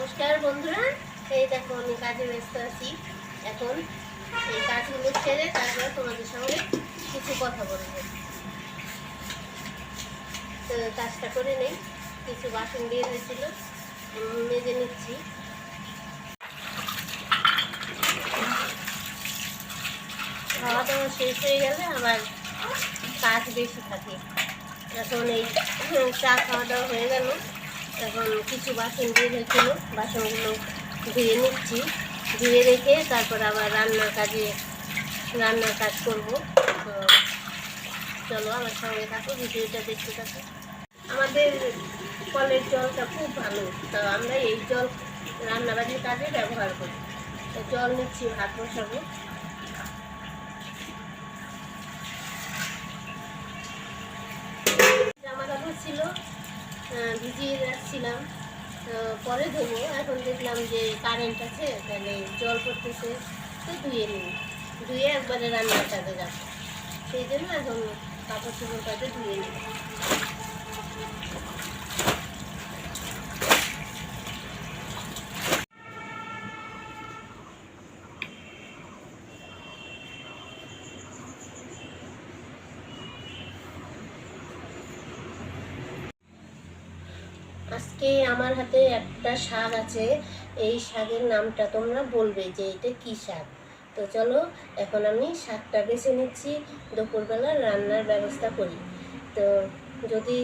নমস্কার বন্ধুরা। এই দেখো আমি কাজে ব্যস্ত আছি এখন। এই কাজগুলো ছেড়ে তারপর তোমাদের সঙ্গে কিছু কথা বলব। তো কাজটা করে নেই, কিছু বাসন দিয়ে হয়েছিল মেজে নিচ্ছি। খাওয়া দাওয়া শেষ হয়ে গেলে আবার কাজ বেশি থাকে। এখন এই চা খাওয়া দাওয়া হয়ে গেল। এখন কিছু বাসন দিয়ে হয়েছিল বাসনগুলো ধুয়ে নিচ্ছি। ধুয়ে রেখে তারপর আবার রান্নার কাজে, রান্নার কাজ করব। তো চলো আমার সঙ্গে থাকো, ভিডিওটা দেখতে থাকো। আমাদের কলের জলটা খুব ভালো, তো আমরা এই জল রান্নাবাড়ির কাজে ব্যবহার করি। তো জল নিচ্ছি, ভাত বসাবো জামা কাপড় ছিল আহ, ভিজিয়ে রাখছিলাম। পরে ধোবো, এখন দেখলাম যে কারেন্ট আছে, তাহলে জল পড়তেছে, তো ধুয়ে নিই। ধুয়ে একবারে রান্নার কাজে যাব। সেই জন্য এখন কাপড় চোপড় কাজে ধুয়ে নিই। আজকে আমার হাতে একটা শাক আছে। এই শাকের নামটা তোমরা বলবে যে এটা কি শাক? তো চলো, এখন আমি শাকটা বেছে নিচ্ছি। দুপুরবেলা রান্নার ব্যবস্থা করি। তো যদি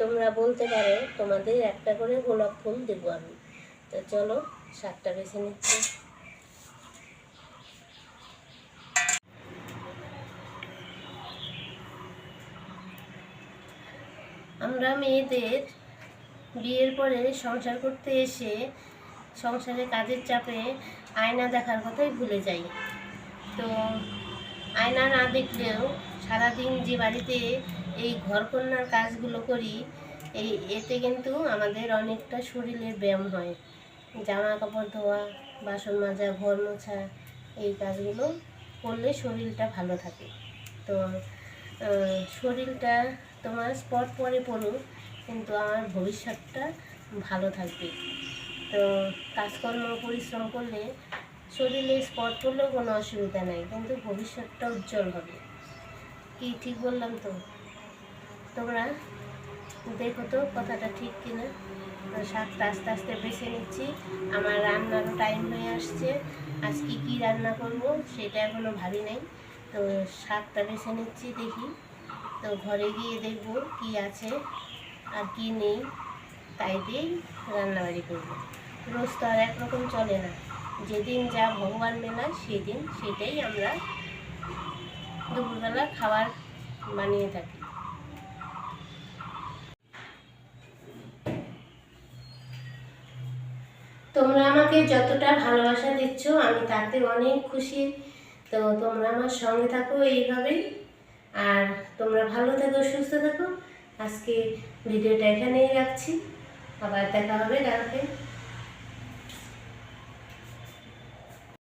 তোমরা বলতে পারো, তোমাদের একটা করে গোলাপ ফুল দেবো আমি। তো চলো, শাকটা বেছে নিচ্ছি। আমরা মেয়েদের বিয়ের পরে সংসার করতে এসে সংসারে কাজের চাপে আয়না দেখার কথাই ভুলে যাই। তো আয়না না দেখলেও সারাদিন যে বাড়িতে এই ঘরকন্যার কাজগুলো করি, এই এতে কিন্তু আমাদের অনেকটা শরীরের ব্যায়াম হয়। জামা কাপড় ধোয়া, বাসন মাজা, ঘর মোছা, এই কাজগুলো করলে শরীরটা ভালো থাকে। তো শরীরটা তোমার স্পট পরে পড়ুক কিন্তু আমার ভবিষ্যৎটা ভালো থাকবে। তো কাজকর্ম, পরিশ্রম করলে শরীরে স্পট পড়লেও কোনো অসুবিধা নাই, কিন্তু ভবিষ্যৎটা উজ্জ্বল হবে। কি ঠিক বললাম তো? তোমরা দেখো তো কথাটা ঠিক কিনা। তো শাকটা আস্তে আস্তে বেছে নিচ্ছি। আমার রান্নারও টাইম হয়ে আসছে। আজকে কি রান্না করব সেটা এখনও ভাবি নাই। তো শাকটা বেছে নিচ্ছি দেখি। তো ঘরে গিয়ে দেখব কি আছে। আর কি নেই, তাই দিয়েই রান্নাবাড়ি করব। রোজ তো আর একরকম চলে না। যেদিন যা ভগবান মেলা, সেদিন সেটাই আমরা দুপুরবেলা খাবার বানিয়ে থাকি। তোমরা আমাকে যতটা ভালোবাসা দিচ্ছ, আমি তাতে অনেক খুশি। তো তোমরা আমার সঙ্গে থাকো এইভাবেই। আর তোমরা ভালো থাকো, সুস্থ থাকো। আজকে ভিডিওটা এখানেই রাখছি। আবার দেখা হবে কালকে।